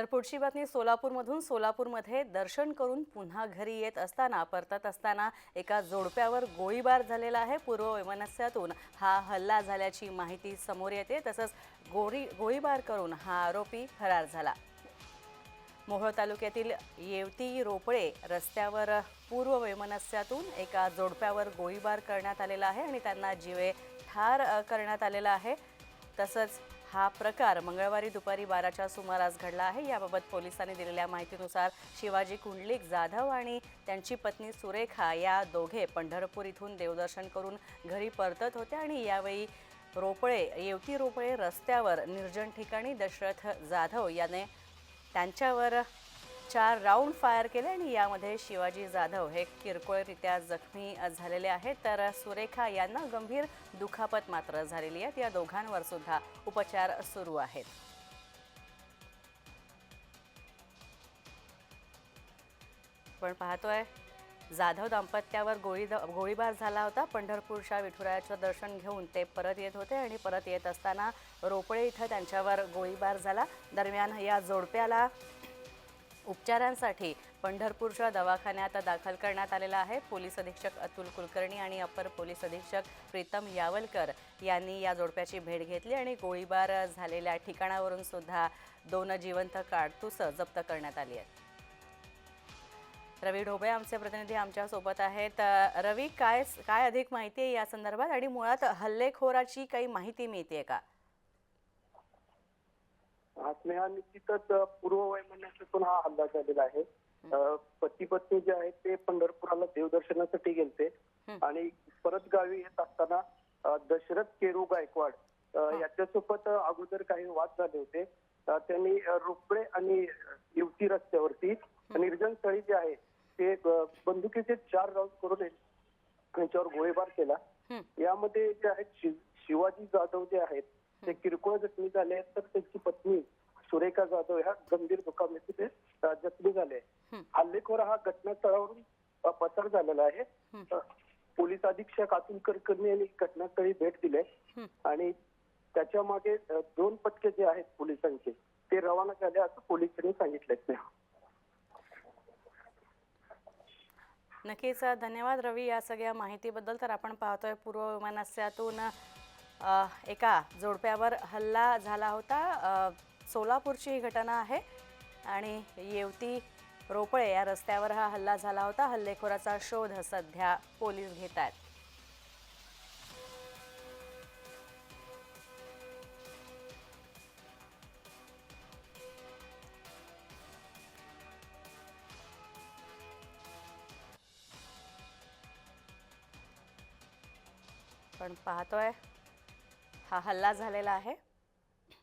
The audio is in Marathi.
तर पुढची बातमी सोलापूरमधून. सोलापूरमध्ये दर्शन करून पुन्हा घरी येत असताना परतत असताना एका जोडप्यावर गोळीबार झालेला आहे. पूर्व वैमनस्यातून हा हल्ला झाल्याची माहिती समोर येते. तसंच गोळी गोळीबार करून हा आरोपी फरार झाला. मोहोळ तालुक्यातील येवती रोपळे रस्त्यावर पूर्व वैमनस्यातून एका जोडप्यावर गोळीबार करण्यात आलेला आहे आणि त्यांना जीवे ठार करण्यात आलेला आहे. तसंच हा प्रकार मंगळवारी दुपारी बाराच्या सुमारास घडला आहे. याबाबत पोलिसांनी दिलेल्या माहितीनुसार शिवाजी कुंडलिक जाधव आणि त्यांची पत्नी सुरेखा या दोघे पंढरपूर इथून देवदर्शन करून घरी परतत होते आणि यावेळी रोपळे येवती रोपळे रस्त्यावर निर्जन ठिकाणी दशरथ जाधव याने त्यांच्यावर चार राऊंड फायर केले आणि यामध्ये शिवाजी जाधव हे किरकोळरित्या जखमी झालेले आहेत. तर सुरेखा यांना गंभीर दुखापत मात्र झालेली आहेत या दोघांवर सुद्धा उपचार सुरू आहेत. पण पाहतोय जाधव दाम्पत्यावर गोळी गोळीबार झाला होता. पंढरपूरच्या विठुरायाचं दर्शन घेऊन ते परत येत होते आणि परत येत असताना रोपळे इथं त्यांच्यावर गोळीबार झाला. दरम्यान या जोडप्याला उपचारांसाठी पंढरपूरच्या दवाखान्यात दाखल करण्यात आलेला आहे. पोलीस अधीक्षक अतुल कुलकर्णी आणि अपर पोलीस अधीक्षक प्रीतम यावलकर यांनी या जोडप्याची भेट घेतली आणि गोळीबार झालेल्या ठिकाणावरून सुद्धा दोन जिवंत काडतुसं जप्त करण्यात आली आहेत रवी ढोबे आमचे प्रतिनिधी आमच्यासोबत आहेत. रवी काय काय अधिक माहिती आहे या संदर्भात? आणि मुळात हल्लेखोराची काही माहिती मिळते का? स्नेहा निश्चितच पूर्व वैमनस्यातून हा हल्ला झालेला आहे. पती पत्नी जे आहेत ते पंढरपुराला देवदर्शनासाठी गेलते. आणि परत गावी येत असताना दशरथ केरू गायकवाड याच्यासोबत अगोदर काही वाद झाले होते. त्यांनी रोपडे आणि युवती रस्त्यावरती निर्जन स्थळी जे आहे ते बंदुकीचे चार राऊंड करून त्यांच्यावर गोळीबार केला. यामध्ये जे आहेत शिव- शिवाजी जाधव जे आहेत ते किरकोळ जखमी झाले आहेत तर त्यांची पत्नी सुरेखा जाधव ह्या गंभीर दुखापती ते अ, जखमी झाले. हल्लेखोर हा घटनास्थळावरून पसार झालेला आहे. पोलीस अधीक्षक अतुल कुलकर्णी यांनी घटनास्थळी भेट दिली. आणि त्याच्यामागे दोन पथके जे आहेत पोलिसांचे ते रवाना झाले असं पोलिसांनी सांगितलंय. नक्कीच धन्यवाद रवी या सगळ्या माहितीबद्दल. तर आपण पाहतोय पूर्व विमानाश्रयातून अ, एका जोडप्यावर हल्ला झाला होता. सोलापूरची ही घटना आहे. आणि येवती रोपळे या रस्त्यावर हा हल्ला झाला होता. हल्लेखोराचा शोध सध्या पोलीस घेत आहेत. पण पाहतोय हा हल्ला झालेला आहे.